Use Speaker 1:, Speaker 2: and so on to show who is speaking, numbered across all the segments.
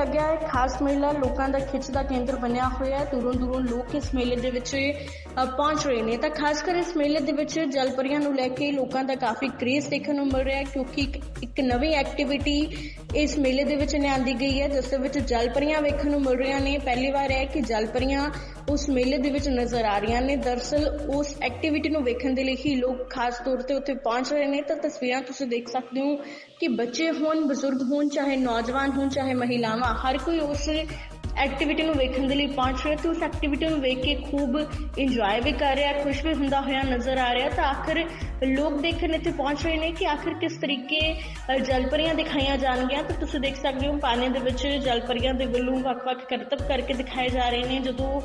Speaker 1: ਲੱਗਿਆ ਹੈ, ਖਾਸ ਮੇਲਾ ਲੋਕਾਂ ਦਾ ਖਿੱਚ ਦਾ ਕੇਂਦਰ ਬਣਿਆ ਹੋਇਆ ਹੈ। ਦੂਰੋਂ ਦੂਰੋਂ ਲੋਕ ਇਸ ਮੇਲੇ ਦੇ ਵਿੱਚ ਪਹੁੰਚ ਰਹੇ ਨੇ। ਤਾਂ ਖਾਸ ਕਰ ਇਸ ਮੇਲੇ ਦੇ ਵਿੱਚ ਜਲਪਰੀਆਂ ਨੂੰ ਲੈ ਕੇ ਲੋਕਾਂ ਦਾ ਕਾਫੀ ਕ੍ਰੇਜ਼ ਦੇਖਣ ਨੂੰ ਮਿਲ ਰਿਹਾ ਹੈ, ਕਿਉਂਕਿ ਇੱਕ- ਇੱਕ ਨਵੀਂ ਐਕਟੀਵਿਟੀ ਇਸ ਮੇਲੇ ਦੇ ਵਿੱਚ ਲਿਆਂਦੀ ਗਈ ਹੈ, ਜਿਸ ਦੇ ਵਿੱਚ ਜਲਪਰੀਆਂ ਵੇਖਣ ਨੂੰ ਮਿਲ ਰਹੀਆਂ ਨੇ। ਪਹਿਲੀ ਵਾਰ ਹੈ ਕਿ ਜਲਪਰੀਆਂ ਉਸ ਮੇਲੇ ਦੇ ਵਿੱਚ ਨਜ਼ਰ ਆ ਰਹੀਆਂ ਨੇ। ਦਰਸਲ ਉਸ ਐਕਟੀਵਿਟੀ ਨੂੰ ਵੇਖਣ ਦੇ ਲਈ ਹੀ ਲੋਕ ਖਾਸ ਤੌਰ ਤੇ ਉੱਥੇ ਪਹੁੰਚ ਰਹੇ ਨੇ। ਤਾਂ ਤਸਵੀਰਾਂ ਤੁਸੀਂ ਦੇਖ ਸਕਦੇ ਹੋ ਕਿ ਬੱਚੇ ਹੋਣ, ਬਜ਼ੁਰਗ ਹੋਣ, ਚਾਹੇ ਨੌਜਵਾਨ ਹੋਣ, ਚਾਹੇ ਮਹਿਲਾਵਾਂ, ਹਰ ਕੋਈ ਉਸ ਐਕਟੀਵਿਟੀ ਨੂੰ ਵੇਖਣ ਦੇ ਲਈ ਪਹੁੰਚ ਰਿਹਾ ਤੇ ਉਸ ਐਕਟੀਵਿਟੀ ਨੂੰ ਵੇਖ ਕੇ ਖੂਬ ਇੰਜੋਏ ਵੀ ਕਰ ਰਿਹਾ, ਖੁਸ਼ ਵੀ ਹੁੰਦਾ ਹੋਇਆ ਨਜ਼ਰ ਆ ਰਿਹਾ। ਤਾਂ ਆਖਰ ਲੋਕ ਦੇਖਣ ਇੱਥੇ ਪਹੁੰਚ ਰਹੇ ਨੇ ਕਿ ਆਖਰ ਕਿਸ ਤਰੀਕੇ ਜਲਪਰੀਆਂ ਦਿਖਾਈਆਂ ਜਾਣਗੀਆਂ। ਤਾਂ ਤੁਸੀਂ ਦੇਖ ਸਕਦੇ ਹੋ ਪਾਣੀ ਦੇ ਵਿੱਚ ਜਲਪਰੀਆਂ ਦੇ ਵੱਲੋਂ ਵੱਖ-ਵੱਖ ਕਰਤੱਵ ਕਰਕੇ ਦਿਖਾਏ ਜਾ ਰਹੇ ਨੇ। ਜਦੋਂ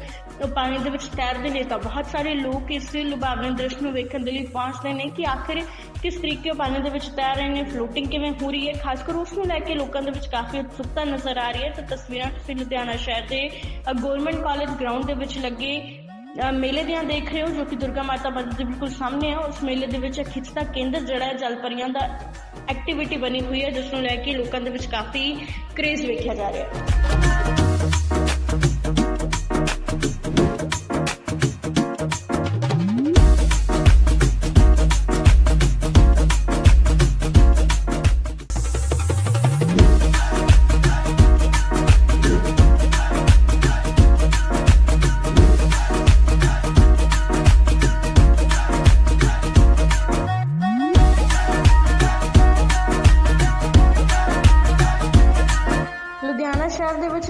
Speaker 1: ਪਾਣੀ ਦੇ ਵਿੱਚ ਤੈਰਦੇ ਨੇ ਤਾਂ ਬਹੁਤ ਸਾਰੇ ਲੋਕ ਇਸ ਲੁਭਾਵਣੇ ਦ੍ਰਿਸ਼ ਨੂੰ ਵੇਖਣ ਦੇ ਲਈ ਪਹੁੰਚਦੇ ਨੇ ਕਿ ਆਖਰ ਕਿਸ ਤਰੀਕੇ ਉਹ ਪਾਣੀ ਦੇ ਵਿੱਚ ਤੈਰ ਰਹੇ ਨੇ ਫਲੋਟਿੰਗ ਕਿਵੇਂ ਹੋ ਰਹੀ ਹੈ। ਖਾਸ ਕਰ ਉਸ ਨੂੰ ਲੈ ਕੇ ਲੋਕਾਂ ਦੇ ਵਿੱਚ ਕਾਫੀ ਉਤਸੁਕਤਾ ਨਜ਼ਰ ਆ ਰਹੀ ਹੈ। ਤਾਂ ਤਸਵੀਰਾਂ ਤੁਸੀਂ ਲੁਧਿਆਣਾ ਸ਼ਹਿਰ ਦੇ ਗਵਰਨਮੈਂਟ ਕਾਲਜ ਗਰਾਊਂਡ ਦੇ ਵਿੱਚ ਲੱਗੇ ਮੇਲੇ ਦੀਆਂ ਦੇਖ ਰਹੇ ਹੋ, ਜੋ ਕਿ ਦੁਰਗਾ ਮਾਤਾ ਮੰਦਿਰ ਦੇ ਬਿਲਕੁਲ ਸਾਹਮਣੇ ਆ। ਉਸ ਮੇਲੇ ਦੇ ਵਿੱਚ ਖਿੱਚ ਕੇਂਦਰ ਜਿਹੜਾ ਹੈ, ਜਲਪਰੀਆਂ ਦਾ ਐਕਟੀਵਿਟੀ ਬਣੀ ਹੋਈ ਹੈ, ਜਿਸ ਨੂੰ ਲੈ ਕੇ ਲੋਕਾਂ ਦੇ ਵਿੱਚ ਕਾਫੀ ਕਰੇਜ ਵੇਖਿਆ ਜਾ ਰਿਹਾ ਹੈ।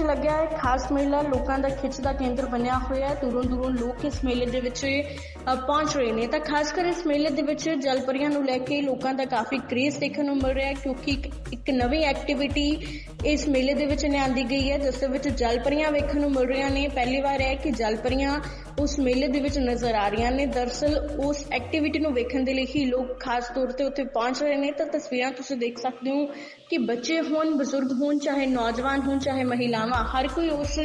Speaker 1: ਲੱਗਿਆ ਹੈ, ਖਾਸ ਮੇਲਾ ਲੋਕਾਂ ਦਾ ਖਿੱਚ ਦਾ ਕੇਂਦਰ ਬਣਿਆ ਹੋਇਆ ਹੈ। ਦੂਰੋਂ ਦੂਰੋਂ ਲੋਕ ਇਸ ਮੇਲੇ ਦੇ ਵਿੱਚ ਪਹੁੰਚ ਰਹੇ ਨੇ। ਤਾਂ ਖਾਸ ਕਰ ਇਸ ਮੇਲੇ ਦੇ ਵਿੱਚ ਜਲਪਰੀਆਂ ਨੂੰ ਲੈ ਕੇ ਲੋਕਾਂ ਦਾ ਕਾਫੀ ਕ੍ਰੇਜ਼ ਦੇਖਣ ਨੂੰ ਮਿਲ ਰਿਹਾ ਹੈ, ਕਿਉਂਕਿ ਇੱਕ ਨਵੀਂ ਐਕਟੀਵਿਟੀ ਇਸ ਮੇਲੇ ਦੇ ਵਿੱਚ ਲਿਆਂਦੀ ਗਈ ਹੈ, ਜਿਸ ਦੇ ਵਿੱਚ ਜਲਪਰੀਆਂ ਵੇਖਣ ਨੂੰ ਮਿਲ ਰਹੀਆਂ ਨੇ। ਪਹਿਲੀ ਵਾਰ ਹੈ ਕਿ ਜਲਪਰੀਆਂ ਉਸ ਮੇਲੇ ਦੇ ਵਿੱਚ ਨਜ਼ਰ ਆ ਰਹੀਆਂ ਨੇ। ਦਰਸਲ ਉਸ ਐਕਟੀਵਿਟੀ ਨੂੰ ਵੇਖਣ ਦੇ ਲਈ ਹੀ ਲੋਕ ਖਾਸ ਤੌਰ ਤੇ ਉੱਥੇ ਪਹੁੰਚ ਰਹੇ ਨੇ। ਤਾਂ ਤਸਵੀਰਾਂ ਤੁਸੀਂ ਦੇਖ ਸਕਦੇ ਹੋ ਕਿ ਬੱਚੇ ਹੋਣ ਬਜ਼ੁਰਗ ਹੋਣ ਚਾਹੇ ਨੌਜਵਾਨ ਹੋਣ ਚਾਹੇ ਮਹਿਲਾਵਾਂ ਹਰ ਕੋਈ ਉਸ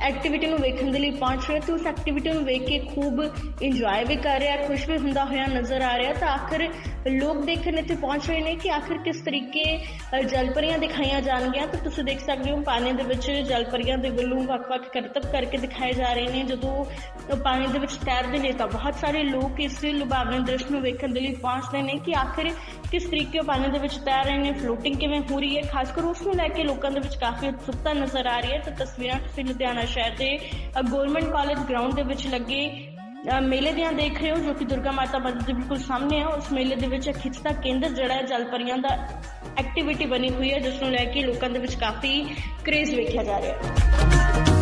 Speaker 1: ਐਕਟੀਵਿਟੀ ਨੂੰ ਵੇਖਣ ਦੇ ਲਈ ਪਹੁੰਚ ਰਿਹਾ ਤੇ ਉਸ ਐਕਟੀਵਿਟੀ ਨੂੰ ਵੇਖ ਕੇ ਖੂਬ ਇੰਜੋਏ ਵੀ ਕਰ ਰਿਹਾ, ਖੁਸ਼ ਵੀ ਹੁੰਦਾ ਹੋਇਆ ਨਜ਼ਰ ਆ ਰਿਹਾ। ਤਾਂ ਆਖਰ ਲੋਕ ਦੇਖਣ ਇੱਥੇ ਪਹੁੰਚ ਰਹੇ ਨੇ ਕਿ ਆਖਰ ਕਿਸ ਤਰੀਕੇ ਜਲਪਰੀਆਂ ਦਿਖਾਈਆਂ ਜਾਣਗੀਆਂ। ਤਾਂ ਤੁਸੀਂ ਦੇਖ ਸਕਦੇ ਹੋ ਪਾਣੀ ਦੇ ਵਿੱਚ ਜਲਪਰੀਆਂ ਦੇ ਵੱਲੋਂ ਵੱਖ-ਵੱਖ ਕਰਤੱਵ ਕਰਕੇ ਦਿਖਾਏ ਜਾ ਰਹੇ ਨੇ। ਜਦੋਂ ਪਾਣੀ ਦੇ ਵਿੱਚ ਤੈਰਦੇ ਨੇ ਤਾਂ ਬਹੁਤ ਸਾਰੇ ਲੋਕ ਇਸ ਲੁਭਾਵਣੇ ਦ੍ਰਿਸ਼ ਨੂੰ ਵੇਖਣ ਦੇ ਲਈ ਪਹੁੰਚਦੇ ਨੇ ਕਿ ਆਖਰ ਕਿਸ ਤਰੀਕੇ ਉਹ ਪਾਣੀ ਦੇ ਵਿੱਚ ਤੈਰ ਰਹੇ ਨੇ ਫਲੋਟਿੰਗ ਕਿਵੇਂ ਹੋ ਰਹੀ ਹੈ। ਖਾਸ ਕਰ ਉਸ ਨੂੰ ਲੈ ਕੇ ਲੋਕਾਂ ਦੇ ਵਿੱਚ ਕਾਫੀ ਉਤਸੁਕਤਾ ਨਜ਼ਰ ਆ ਰਹੀ ਹੈ। ਤਾਂ ਤਸਵੀਰਾਂ ਤੁਸੀਂ ਲੁਧਿਆਣਾ ਸ਼ਹਿਰ ਦੇ ਗਵਰਨਮੈਂਟ ਕਾਲਜ ਗਰਾਊਂਡ ਦੇ ਵਿੱਚ ਲੱਗੇ ਮੇਲੇ ਦੀਆਂ ਦੇਖ ਰਹੇ ਹੋ, ਜੋ ਕਿ ਦੁਰਗਾ ਮਾਤਾ ਮੰਦਿਰ ਦੇ ਬਿਲਕੁਲ ਸਾਹਮਣੇ ਆ। ਉਸ ਮੇਲੇ ਦੇ ਵਿੱਚ ਖਿੱਚ ਕੇਂਦਰ ਜਿਹੜਾ ਹੈ, ਜਲਪਰੀਆਂ ਦਾ ਐਕਟੀਵਿਟੀ ਬਣੀ ਹੋਈ ਹੈ, ਜਿਸ ਨੂੰ ਲੈ ਕੇ ਲੋਕਾਂ ਦੇ ਵਿੱਚ ਕਾਫੀ ਕ੍ਰੇਜ਼ ਵੇਖਿਆ ਜਾ ਰਿਹਾ ਹੈ।